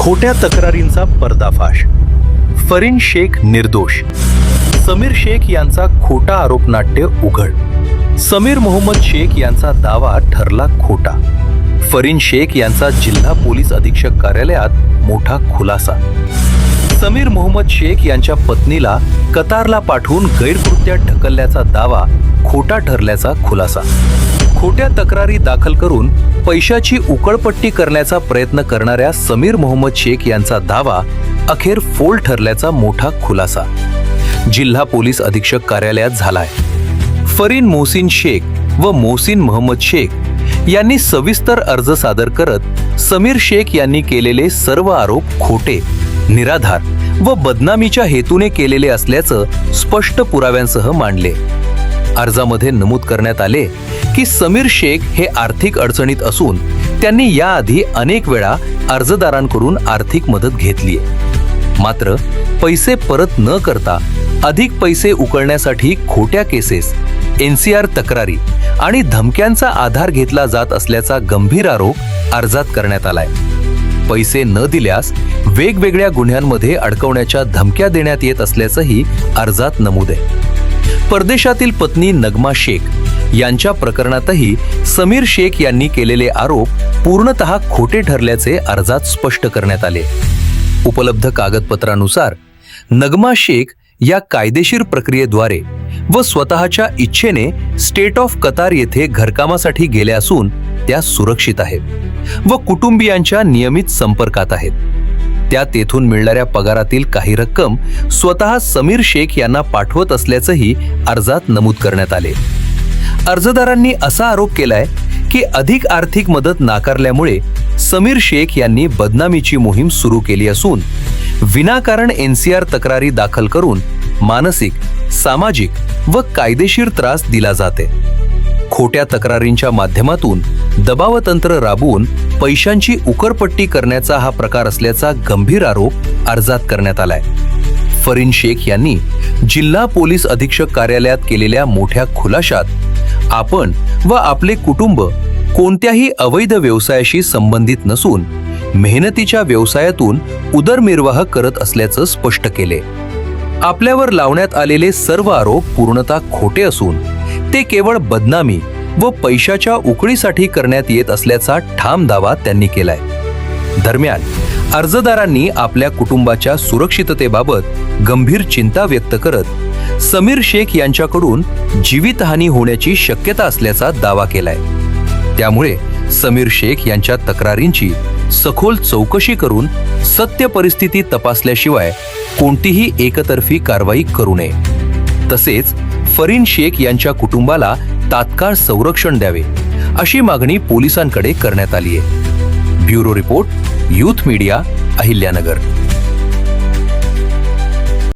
खोट्या तक्रारींचा पर्दाफाश. फरीन शेख निर्दोष. समीर शेख यांचा खोटा आरोप नाट्य उघड. समीर मोहम्मद शेख यांचा दावा ठरला खोटा. फरीन शेख यांचा जिल्हा पोलीस अधीक्षक कार्यालयात मोठा खुलासा. समीर मोहम्मद शेख यांच्या पत्नीला कतारला पाठवून गैरकृत्यात ढकलल्याचा दावा खोटा ठरल्याचा खुलासा. खोट्या तक्रारी दाखल करून पैशाची उकळपट्टी करण्याचा प्रयत्न करणाऱ्या समीर मोहम्मद शेख यांचा दावा अखेर फोल ठरल्याचा मोठा खुलासा. जिल्हा पोलीस अधीक्षक कार्यालयात झालाय. फरीन मोहसिन शेख व मोहसिन मोहम्मद शेख यांनी सविस्तर अर्ज सादर करत समीर शेख यांनी केलेले सर्व आरोप खोटे निराधार व बदनामीच्या हेतूने केलेले असल्याचं स्पष्ट पुराव्यांसह मांडले. अर्जामध्ये नमूद करण्यात आले की समीर शेख हे आर्थिक अडचणीत असून त्यांनी याआधी अनेक वेळा अर्जदारांकडून आर्थिक मदत घेतली मात्र पैसे परत न करता अधिक पैसे उकळण्यासाठी खोट्या केसेस एनसीआर तक्रारी आणि धमक्यांचा आधार घेतला जात असल्याचा गंभीर आरोप अर्जात करण्यात आलाय. पैसे न दिल्यास वेगवेगळ्या गुन्ह्यांमध्ये अडकवण्याच्या धमक्या देण्यात येत असल्याचंही अर्जात नमूद आहे. परदेशातील पत्नी नगमा शेख यांच्या प्रकरणातही समीर शेख यांनी केलेले आरोप पूर्णतः खोटे ठरल्याचे अर्जात स्पष्ट करण्यात आले. उपलब्ध कागदपत्रानुसार नगमा शेख या कायदेशीर प्रक्रियेद्वारे व स्वतःच्या इच्छेने स्टेट ऑफ कतार येथे घरकामासाठी गेल्या असून त्या सुरक्षित आहेत व कुटुंबियांच्या नियमित संपर्कात आहेत. त्या तेथून मिळणाऱ्या पगारातील काही रक्कम स्वतः समीर शेख यांना पाठवत असल्याचंही अर्जात नमूद करण्यात आले. अर्जदारांनी असा आरोप केलाय की अधिक आर्थिक मदत नाकारल्यामुळे समीर शेख यांनी बदनामीची मोहीम सुरू केली असून विनाकारण एनसीआर तक्रारी दाखल करून मानसिक सामाजिक व कायदेशीर त्रास दिला जाते. खोट्या तक्रारींच्या माध्यमातून दबावतंत्र राबवून पैशांची उकरपट्टी करण्याचा हा प्रकार असल्याचा गंभीर आरोप अर्जात करण्यात आलाय. फरीन शेख यांनी जिल्हा पोलीस अधीक्षक कार्यालयात केलेल्या मोठ्या खुलाशात आपण व आपले कुटुंब कोणत्याही अवैध व्यवसायाशी संबंधित नसून मेहनतीच्या व्यवसायातून उदरनिर्वाह करत असल्याचं स्पष्ट केले. आपल्यावर लावण्यात आलेले सर्व आरोप पूर्णतः खोटे असून ते केवळ बदनामी व पैशाच्या उकळीसाठी करण्यात येत असल्याचा ठाम दावा त्यांनी केलाय. दरम्यान अर्जदारांनी आपल्या कुटुंबाच्या सुरक्षिततेबाबत गंभीर चिंता व्यक्त करत समीर शेख यांच्याकडून जीवितहानी होण्याची शक्यता असल्याचा दावा केलाय. त्यामुळे समीर शेख यांच्या तक्रारींची सखोल चौकशी करून सत्य परिस्थिती तपासल्याशिवाय कोणतीही एकतर्फी कारवाई करू नये. तसेच फरीन शेख यांच्या कुटुंबाला तात्काळ संरक्षण द्यावे अशी मागणी पोलिसांकडे करण्यात आली आहे bureau report youth media Ahilyanagar.